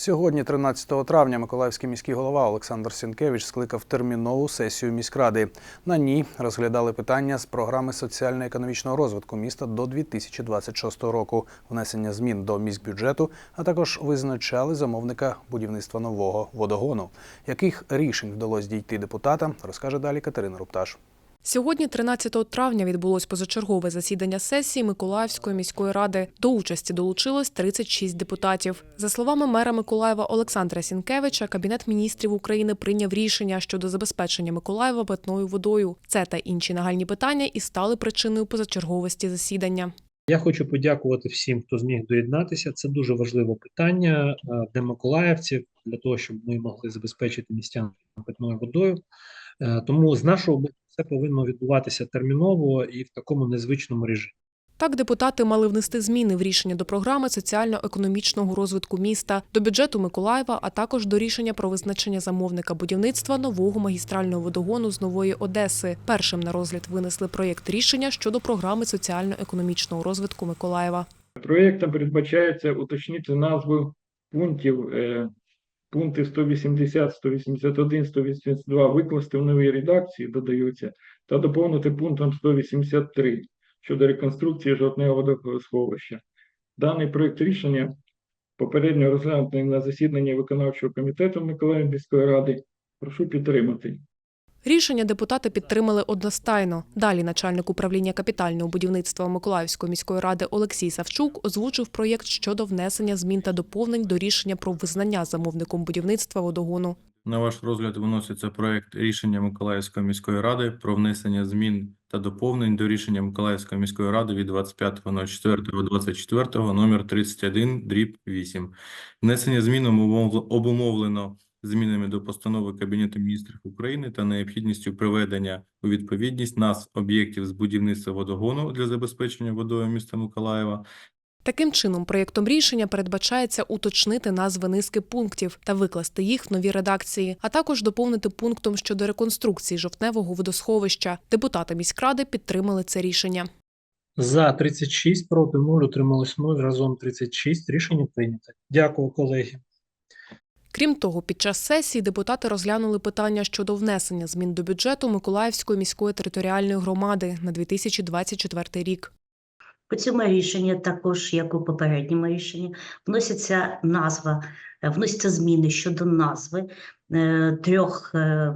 Сьогодні, 13 травня, Миколаївський міський голова Олександр Сінкевич скликав термінову сесію міськради. На ній розглядали питання з програми соціально-економічного розвитку міста до 2026 року, внесення змін до міськбюджету, а також визначали замовника будівництва нового водогону. Яких рішень вдалося дійти депутатам, розкаже далі Катерина Рупташ. Сьогодні, 13 травня, відбулось позачергове засідання сесії Миколаївської міської ради. До участі долучилось 36 депутатів. За словами мера Миколаєва Олександра Сінкевича, Кабінет міністрів України прийняв рішення щодо забезпечення Миколаєва питною водою. Це та інші нагальні питання і стали причиною позачерговості засідання. Я хочу подякувати всім, хто зміг доєднатися. Це дуже важливе питання е, для миколаївців, для того, щоб ми могли забезпечити містян питною водою. Е, Тому з нашого боку це повинно відбуватися терміново і в такому незвичному режимі. Так, депутати мали внести зміни в рішення до програми соціально-економічного розвитку міста, до бюджету Миколаєва, а також до рішення про визначення замовника будівництва нового магістрального водогону з нової Одеси. Першим на розгляд винесли проєкт рішення щодо програми соціально-економічного розвитку Миколаєва. Проєктом передбачається уточнити назву пунктів. Пункти 180, 181, 182 викласти в новій редакції, додаються, та доповнити пунктом 183 щодо реконструкції жовтневого водосховища. Даний проєкт рішення попередньо розглянутий на засіданні виконавчого комітету Миколаївської ради. Прошу підтримати. Рішення депутати підтримали одностайно. Далі начальник управління капітального будівництва Миколаївської міської ради Олексій Савчук озвучив проєкт щодо внесення змін та доповнень до рішення про визнання замовником будівництва водогону. На ваш розгляд виноситься проект рішення Миколаївської міської ради про внесення змін та доповнень до рішення Миколаївської міської ради від 25.04.24 номер 31 дріб 8. Внесення змін обумов- обумовлено змінами до постанови Кабінету міністрів України та необхідністю приведення у відповідність нас об'єктів з будівництва водогону для забезпечення водою міста Миколаєва Таким чином, проєктом рішення передбачається уточнити назви низки пунктів та викласти їх в нові редакції, а також доповнити пунктом щодо реконструкції жовтневого водосховища. Депутати міськради підтримали це рішення. За 36, проти 0, утрималось 0, разом 36. Рішення прийнято. Дякую, колеги. Крім того, під час сесії депутати розглянули питання щодо внесення змін до бюджету Миколаївської міської територіальної громади на 2024 рік. По цьому рішенню, також як у попередньому рішенні, вноситься назва, е, вносяться зміни щодо назви е, трьох е,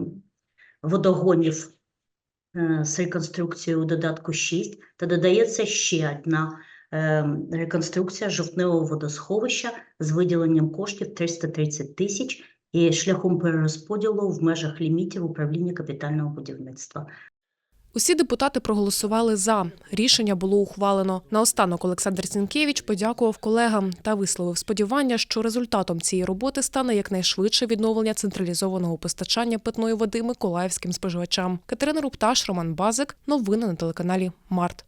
водогонів з реконструкцією у додатку 6, та додається ще одна реконструкція жовтневого водосховища з виділенням коштів 330 тисяч і шляхом перерозподілу в межах лімітів управління капітального будівництва. Усі депутати проголосували за. Рішення було ухвалено. Наостанок Олександр Сінкевич подякував колегам та висловив сподівання, що результатом цієї роботи стане якнайшвидше відновлення централізованого постачання питної води миколаївським споживачам. Катерина Рупташ, Роман Базик. Новини на телеканалі Март.